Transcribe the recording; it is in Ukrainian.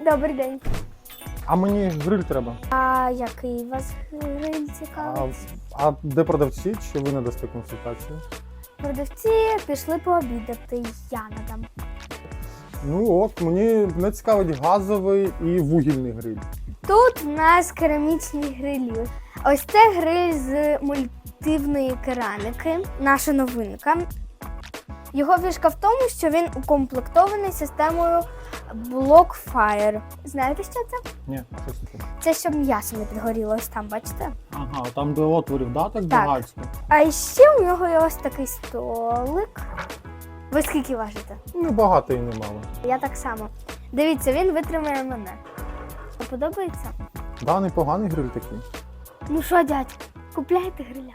Добрий день. А мені гриль треба. А який у вас гриль А, цікавий? а де продавці? Чи ви надасте консультацію? Продавці пішли пообідати, я надам. Ну от, мені не цікавить газовий і вугільний гриль. Тут в нас керамічні грилі. Ось це гриль з мультивної кераміки, наша новинка. Його фішка в тому, що він укомплектований системою Blockfire. Знаєте, що це? Ні, щось таке. Це щоб м'ясо не підгоріло, ось там, бачите? Ага, там де отворів, да, так Так. багатько? А ще у нього є ось такий столик. Ви скільки важите? Не багато і не мало. Я так само. Дивіться, він витримає мене. Подобається? Да, непоганий гриль такий. Ну що, дядь, купляйте гриля.